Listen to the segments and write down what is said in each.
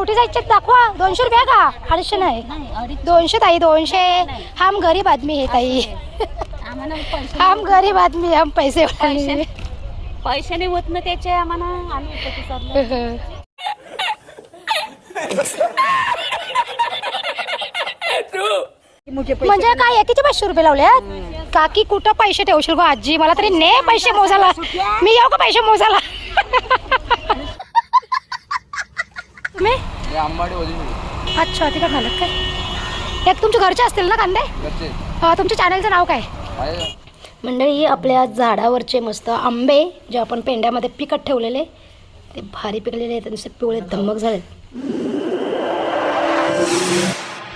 मोठी जायचे दाखवा. दोनशे रुपये का? अडीचशे नाही. नाही दोनशे ताई दोनशे. हम गरीब आदमी है ताई. हम गरीब आदमी हम पैसे पैसे पैशाने होत ना त्याचे म्हणजे काय एकीचे पाचशे रुपये लावले काकी कुठं पैसे ठेवशील गो आजी? मला तरी ने पैसे मोजायला. मी येऊ का पैसे मोजायला? तुम्ही? हे आंबाडे अच्छा तिकडे घालत काय? एक तुमच्या घरचे असतील ना कांदे? घरचे. अं, तुमच्या चॅनलचं नाव काय? आहे? मंडळी आपल्या झाडावरचे मस्त आंबे जे आपण पेंड्यामध्ये पिकत ठेवलेले ते भारी पिकलेले आहेत नुसते पिवळे धमक झाले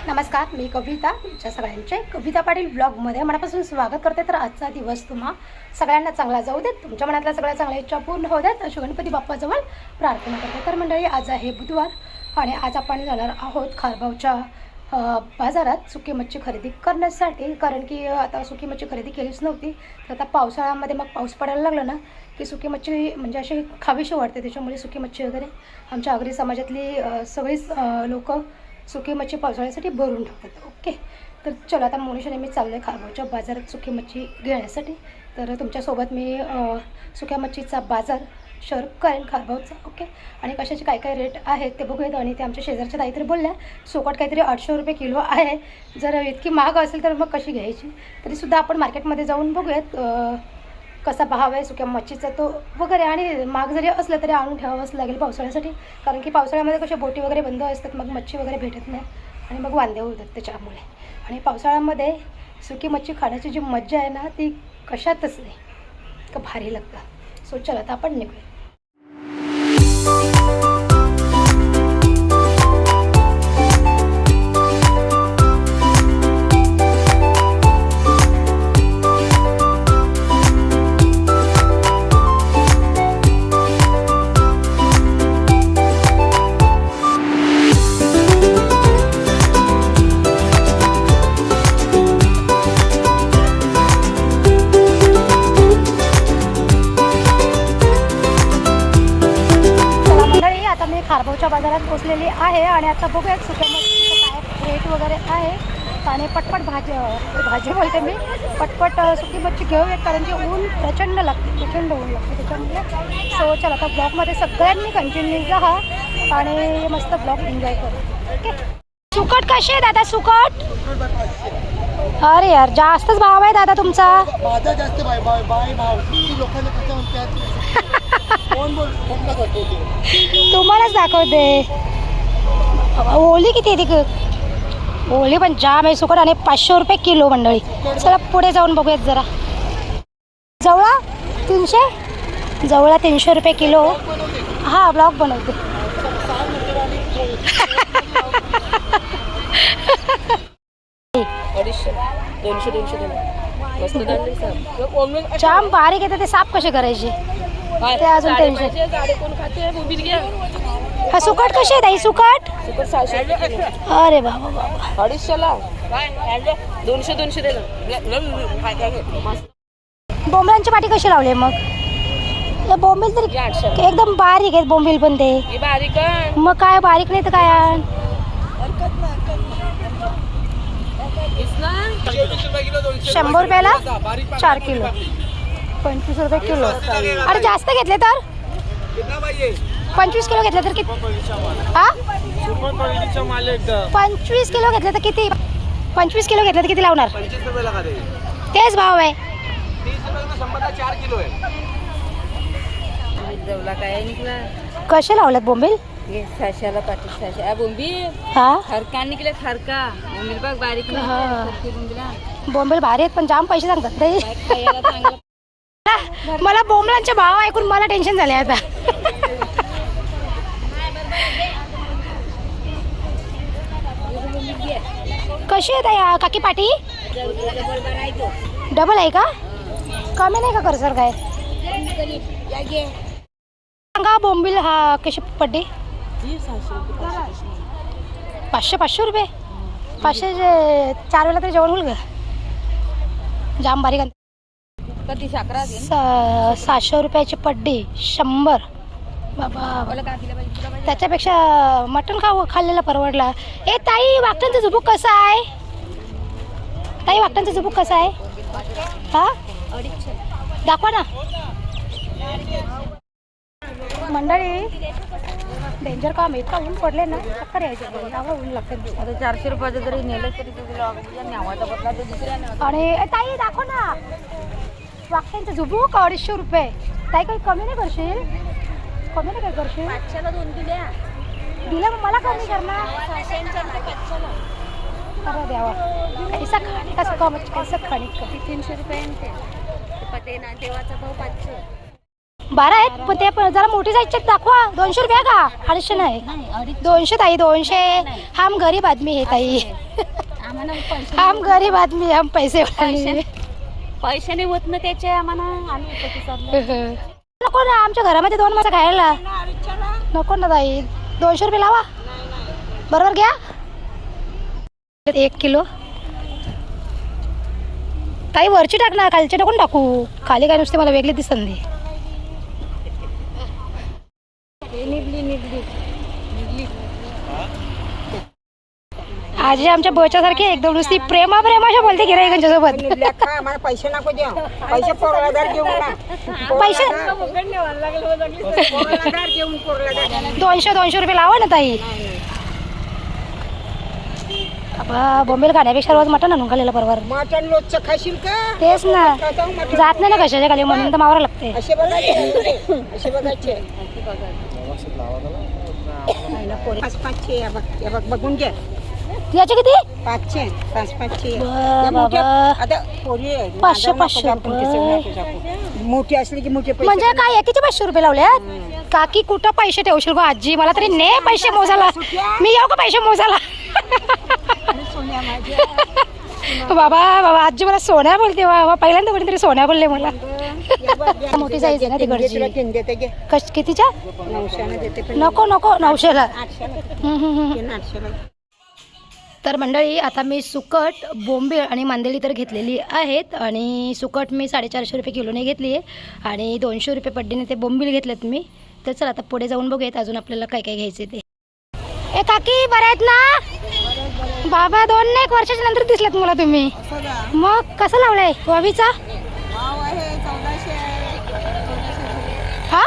नमस्कार मी कविता तुमच्या सगळ्यांचे कविता पाटील ब्लॉगमध्ये मनापासून स्वागत करते. तर आजचा दिवस तुम्हा सगळ्यांना चांगला जाऊ देत तुमच्या मनातल्या सगळ्या चांगल्या इच्छा पूर्ण होऊ देत अशी गणपती बाप्पाजवळ प्रार्थना करते. तर मंडळी आज आहे बुधवार. आणि आज आपण जाणार आहोत खारगावच्या बाजारात सुकी मच्छी खरेदी करण्यासाठी. कारण की आता सुकी मच्छी खरेदी केलीच नव्हती. तर आता पावसाळ्यामध्ये मग पाऊस पडायला लागला ना की सुकी मच्छी म्हणजे अशी खावीशी वाटते. त्याच्यामुळे सुकी मच्छी वगैरे आमच्या आगरी समाजातली सगळीच लोक सुकी मच्छी पावसाळ्यासाठी भरून ठेवतात. ओके? तर चला आता मोनिशाने मी चाललो आहे खारगावच्या बाजारात सुकी मच्छी घेण्यासाठी. तर तुमच्यासोबत मी सुक्या मच्छीचा बाजार शेअर करेन खारभाऊचा ओके आणि कशाचे काय काय रेट आहेत ते बघूयात आणि ते आमच्या शेजारच्या ताई तरी बोलल्या सोकट काहीतरी आठशे रुपये किलो आहे. जर इतकी महाग असेल तर मग कशी घ्यायची? तरीसुद्धा आपण मार्केटमध्ये जाऊन बघूयात कसा भाव आहे सुक्या मच्छीचा तो वगैरे. आणि महाग जरी असलं तरी आणून ठेवावंच लागेल पावसाळ्यासाठी. कारण की पावसाळ्यामध्ये कशा बोटी वगैरे बंद असतात मग मच्छी वगैरे भेटत नाही. आणि मग वांदे होतात त्याच्यामुळे. आणि पावसाळ्यामध्ये सुकी मच्छी खाण्याची जी मज्जा आहे ना ती कशातच नाही. का भारी लागतं. सो चला आता आपण निघूया चला आणि आता बघूयात सुक्या मच्छीचं काय रेट वगैरे आहे. आणि पटपट भाजी भाजी बोलते मी. पटपट सुकी मच्छी घेऊयात कारण की ऊन प्रचंड लागते प्रचंड ऊन लागते त्याच्यामुळे. सो चला आता ब्लॉगमध्ये सगळ्यांनी कंटिन्यू राहा आणि मस्त ब्लॉग एन्जॉय करू. ओके सुकट कशी आहे दादा सुकट? अरे यार जास्तच भाव आहे दादा तुमचा. माझा जास्त भाव लोकांना तुम्हालाच दाखवते. ओली किती आहे ती ओली पण जाम आहे सुकट आणि पाचशे रुपये किलो मंडळी चला पुढे जाऊन बघूयात जरा। जवळा तीनशे? जवळा तीनशे रुपये किलो। हा ब्लॉग बनवते. जाम बारीक येते ते साफ कसे करायचे? ते अजून टेन्शन हा सुकट कशी आहे ताई? सुकट? सुपर सहाशे. रुपये किलो. अरे बाबा बाबा अडीचशेला? दोनशे दोनशे देणार मस्त. बोंबलांची पाठी कशी लावली मग? हे बोंबील तरी आठशे एकदम बारीक आहेत बोंबील पण ते. ही बारीक आहे. मग काय बारीक नाही तर काय आण? शंभर रुपयाला? चार किलो. पंचवीस रुपये किलो. अरे जास्त घेतले तर? पंचवीस किलो घेतले तर किती? पंचवीस किलो घेतले तर किती? पंचवीस किलो घेतले तर किती लावणार? तेच भाव आहे. कसे लावलेत बोंबील? पाठी हा? हरका हरका बोंबील बघ बारीक निघले, हा. हरकी बोंबीला. बोंबील भारी आहेत पण जाम पैसे सांगतात. मला बोंबलांचे भाव ऐकून मला टेन्शन झाले आता. कशी आहे काकी पाटी? डबल आहे का? कमी नाही का कर सर काय? सांगा बोंबील हा कशी पड्डी पाचशे. पाचशे रुपये. पाचशे चार वेळा तरी जेवण होईल का? जाम बारीक साखरा सातशे रुपयाची पड्डी शंभर. बाबा. त्याच्यापेक्षा मटण खाऊ खाल्लेलं परवडला. ए ताई वाकटांचं झुबूक कसं आहे? ताई वाकटांचं झुबूक कसं आहे? हा? दाखवा ना. मंडळी डेंजर काम इतका ऊन पडले ना चक्कर यायचे. ऊन लागतं. आता चारशे रुपयाचं जरी नेलं तरी तुला न्यावाचा बदला तो दुसऱ्या आणि ताई दाखव ना. वाकट्यांचं झुबूक अडीचशे रुपये. ताई काही कमी नाही करशील? कमी नाही काय करशील? पाचशेला दोन दिल्या. दिलं मग मला कमी करणार. अरे द्यावा कैसा खाणे का सुका मच कैसा खाणे का? तीनशे रुपये ते. पते ना देवाचा भाव पाचशे. बारा आहेत पण ते पण जरा मोठी साईजचे दाखवा. दोनशे रुपये का? अडीचशे नाही. नाही दोनशे ताई दोनशे. हम गरीब आदमी है ताई. हम गरीब आदमी हम पैसे. पैसे पैशाने होत ना त्याचे आम्हाला. आम्ही नको ना आमच्या घरामध्ये दोन माणसं खायला. नको ना ताई. दोनशे रुपये लावा. बरोबर घ्या. एक किलो. ताई वरची टाक ना खालची टाकून टाकू. खाली काय नुसते मला वेगळी दिसत नाही. आजी आमच्या बच्यासारखी एकदम नुसती प्रेमा प्रेमाशा बोलते गिरायकांच्या सोबत मला पैसे नको द्या पैसे पोरलादार घेऊन ना पैसे पोरलादार. घेऊन पोरलादार. दोनशे दोनशे रुपये लावा ना ताई. बॉम्बेला खाण्यापेक्षा रोज मटण आणून खाल्लेलं बरोबर मटण रोजचं खाशील का? तेच ना. जात नाही ना कशाच्या खाली म्हणून तर मावरा लागते. असे बघायचे असे बघायचे. पाच पाचशे या बघ या बघ बघून घे. याचे किती? पाचशे पाच पाचशे. बा, या मोठ्या- बाबा. आता पोरी आहे. पाचशे, माझं नको पाचशे रुपये. मोठी असली की मोठे पैसे म्हणजे काय एकीचे पाचशे रुपये लावले काकी कुठं पैसे ठेवशील गो आजी? मला तरी ने पैसे मोजायला. मी येऊ का पैसे मोजायला? बाबा बाबा आजी मला सोन्या बोलते बाबा पहिल्यांदा कोणीतरी सोन्या बोलले मला. मोठी size आहे ना ती तीन घरची. तुला तीन देते घे. कश कितीच्या? नऊशेने देते पण. नको नको नऊशेला. आठशेला. हम्म, हम्म, हम्म. तीन आठशेला. तर मंडळी आता मी सुकट बोंबीळ आणि मांदेली तर घेतलेली आहेत आणि सुकट मी साडेचारशे रुपये किलोने घेतली आहे आणि दोनशे रुपये पड्डीने ते बोंबील घेतलेत मी. तर चला आता पुढे जाऊन बघूयात अजून आपल्याला काय काय घ्यायचे ते. ए काकी बरं आहेत ना? बाबा दोन एक वर्षाच्या नंतर दिसलात मला तुम्ही. मग कसं लावलंय? वाबीचा हा?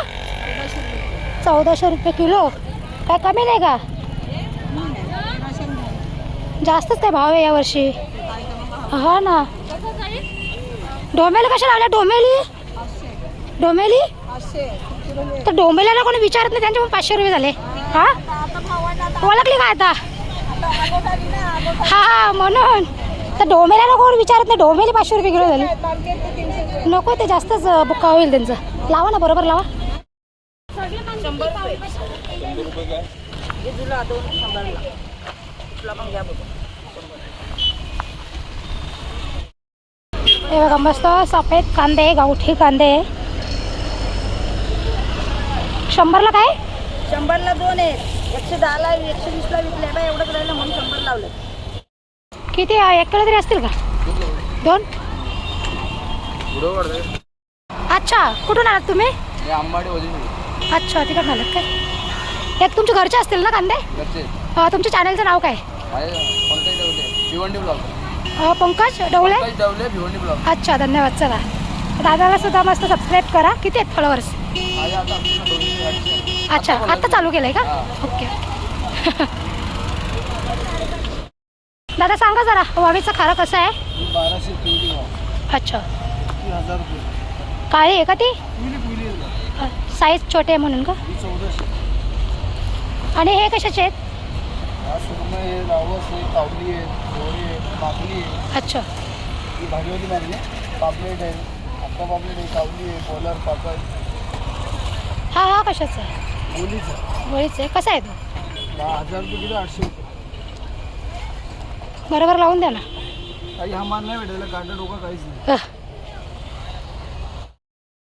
चौदाशे रुपये किलो? काय कमी नाही का? जास्तच काय भाव आहे यावर्षी हा ना. डोमेली कशा लावल्या? डोमेली डोमेली तर डोमेल्याला कोणी विचारत नाही त्यांचे पण पाचशे रुपये झाले. हा? ओळखली काय आता? हा हा म्हणून. तर डोमेल्याला कोण विचारत नाही डोमेली पाचशे रुपये किलो झाले. नको ते जास्तच बुक्का होईल त्यांचं. लावा ना बरोबर लावा. हे बघा मस्त सफेद कांदे गावठी कांदे. शंभरला काय? शंभरला दोन आहेत. एकशे दहाला एकशे वीसला विकले. बा एवढंच राहिलं म्हणून शंभर लावलं किती? एक किलो तरी असतील का? दोन? अच्छा कुठून आलात तुम्ही? हे अच्छा तिकडून आलात काय? एक तुमच्या घरचे असतील ना कांदे? तुमच्या चॅनलचं नाव काय? भिवंडी ब्लॉग अं, पंकज डवळे पंकज डवले भिवंडी ब्लॉग अच्छा धन्यवाद चला. दादाला सुद्धा मस्त सबस्क्राईब करा. किती आहेत फॉलोअर्स माझे आता दोनशे अडीचशे अच्छा आत्ता चालू केलं आहे का. ओके. दादा सांगा जरा वावीचा खारा कसा आहे? बाराशे पिवळी भाव अच्छा. ती हजार रुपये. काळी आहे का ती? पिवळी पिवळी आहे. का? साईज छोटे आहे म्हणून का? ही चौदाशे. आणि हे कशाचे आहेत? सुरमई आहे रावस आहे कावली आहे दोरी आहे पापली आहे अच्छा. ही भाजीवाली मागणी आहे. पापलेट आहे अक्का पापलेट आहे कावली आहे बोलर पापड. हा हा कशाचा आहे? बोलीचं वळीच आहे? कसा आहे तो? दहा हजार रुपये किलो आठशे रुपये. बरोबर लावून द्या ना. काही हा माल नाही भेटायला कांदा डोका काहीच नाही. अह.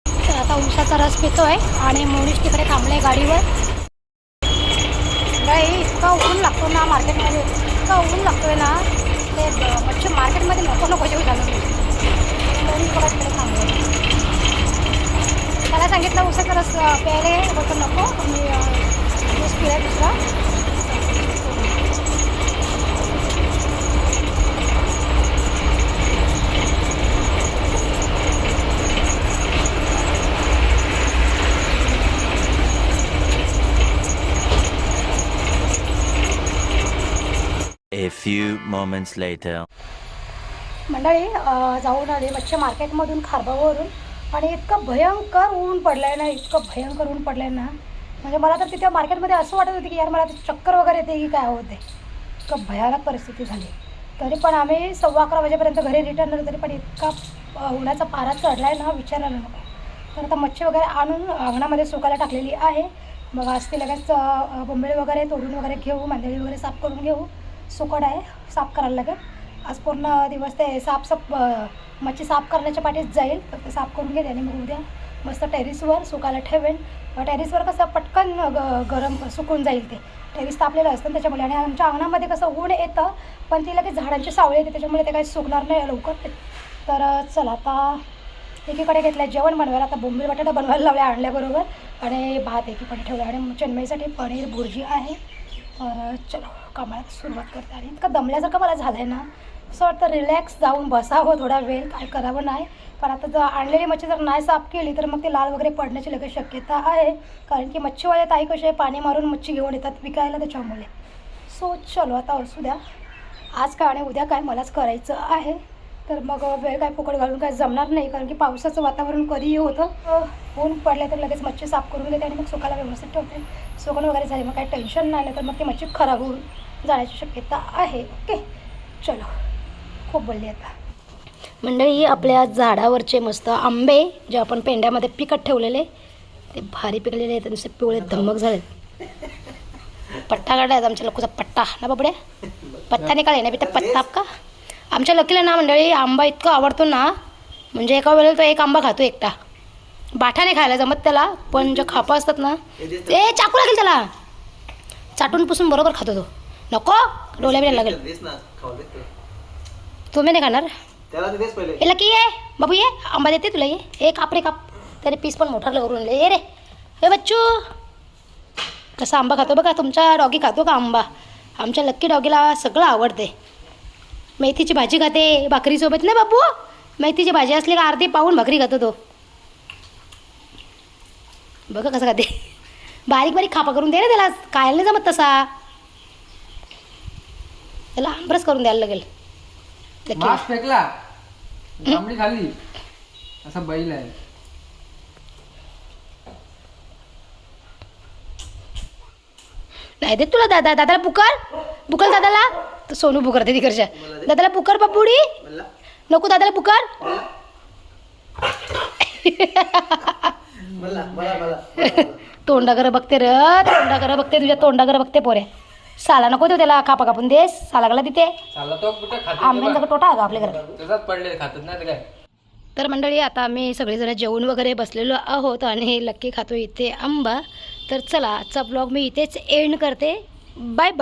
तर आता उसाचा रस पितोय आणि मोनीश तिकडे थांबले गाडीवर गाई इतका पूर्ण ना मार्केटमध्ये इतका ऊन आहे ना ते ब- मच्छी मार्केटमध्ये नको नको जेवू झालं मोनीश परत तिकडे थांबले मला सांगितलं उसाचा रस प्यायला बोलतो नको मी अं, पिला दुसरा. A few moments later. मंडळी जाऊन आले. मच्छी मार्केटमधून खारबावरून आणि इतकं भयंकर ऊन पडलं आहे ना इतकं भयंकर ऊन पडलं आहे ना. म्हणजे मला तर तिथे मार्केटमध्ये असं वाटत होतं की यार मला चक्कर वगैरे येते की काय होते. इतकं भयानक परिस्थिती झाली. तरी पण आम्ही सव्वा अकरा वाजेपर्यंत घरी रिटर्न आलो तरी पण इतका उन्हाचा पारा चढला आहे ना विचारायला नको. तर आता मच्छी वगैरे आणून अंगणामध्ये सुकायला टाकलेली आहे. मग आज ती लगेच बोंबळी वगैरे तोडून वगैरे घेऊ मांदेळी वगैरे साफ करून घेऊ. सुकड आहे साफ करायला लागेल. आज पूर्ण दिवस ते साफ साफ मच्छी साफ करण्याच्या पाठीच जाईल तर ते साफ करून घेते आणि मग उद्या मस्त टेरिसवर सुकायला ठेवेन. टेरिसवर कसं पटकन ग गरम सुकून जाईल ते. टेरिस तापलेलं असतं ना त्याच्यामुळे आणि आमच्या अंगणामध्ये कसं ऊन येतं पण ती लगेच झाडांची सावळी येते त्याच्यामुळे ते काही सुकणार नाही लवकर. तर चल चला आता एकीकडे घेतलं जेवण बनवायला. आता बोंबील बटाटा बनवायला लावल्या आणल्याबरोबर आणि भात एकीकडे ठेवला आणि चेन्नईसाठी पनीर भुर्जी आहे. तर चलो. कामाला सुरुवात करते. आणि इतका दमल्यासारखं मला झालं आहे ना असं वाटतं रिलॅक्स जाऊन बसावं थोडा वेळ काय करावं नाही. पण आता जर आणलेली मच्छी जर नाही साफ केली तर मग ते लाल वगैरे पडण्याची लगेच शक्यता आहे. कारण की मच्छीवाले ताई कसे पाणी मारून मच्छी घेऊन येतात विकायला त्याच्यामुळे. सो चलो आता असू द्या. आज काय आणि उद्या काय मलाच करायचं आहे. तर मग वेळ काय फुकट घालून काय जमणार नाही कारण की पावसाचं वातावरण कधीही होतं. ऊन पडले तर लगेच मच्छी साफ करून घेते आणि मग सुकायला व्यवस्थित ठेवते. सुकण वगैरे झाली मग काही टेन्शन नाही नाही तर मग ती मच्छी खराब होऊन जाण्याची शक्यता आहे. ओके चलो. खूप बोलली आता. मंडळी आपल्या झाडावरचे मस्त आंबे जे आपण पेंड्यामध्ये पिकत ठेवलेले ते भारी पिकलेले आहेत नुसते पिवळे धमक झाले पट्टा काढायचा आमच्या लोकांचा पट्टा. ना बाबड्या? पत्ता निकाले ना बिता पत्ता का आमच्या लकीला ना मंडळी आंबा इतकं आवडतो ना म्हणजे एका वेळेला तो एक आंबा खातो एकटा. बाठा नाही खायला जमत त्याला पण जे खापा असतात ना ते चाकू लागेल त्याला. चाटून पुसून बरोबर खातो तो. नको डोल्या बिल्या लागेल. तुम्ही नाही खाणार. हे लकी ये बाबू ये आंबा देते तुला ये. ए काप रे काप. तरी पीस पण मोठा लवरून ये रे हे बच्चू. कसा आंबा खातो बघा तुमचा डॉगी खातो का आंबा? आमच्या लक्की डॉगीला सगळं आवडते. मेथीची भाजी खाते भाकरीसोबत ना बाबू? मेथीची भाजी असली का अर्धी पाहून भाकरी खातो तो. बघा कसं खाते. बारीक बारीक खापा करून दे ना त्याला खायला नाही जमत तसा. त्याला आंबरस करून द्यायला लागेल. मास्क फेकला. तांबडी खाल्ली. असा बैल आहे. नाही देत तुला दादा दादाला पुकार? पुकार दादाला? तर सोनू पुकारते तिकडच्या दादाला पुकार पप्पुडी नको दादाला पुकार. तोंडाकडे बघते र तोंडाकडे बघते तुझ्या तोंडाकडे बघते पोरे. साला नको देऊ त्याला कापा कापून दे सालागला तिथे तो आंब्यांचा टोटा आहे का आपल्या घरात? तसाच पडले खातात नाही तर काय? तर मंडळी आता आम्ही सगळेजण जेवण वगैरे बसलेलो आहोत आणि लक्की खातो इथे आंबा. तर चला आजचा ब्लॉग मी इथेच एंड करते. Bye bye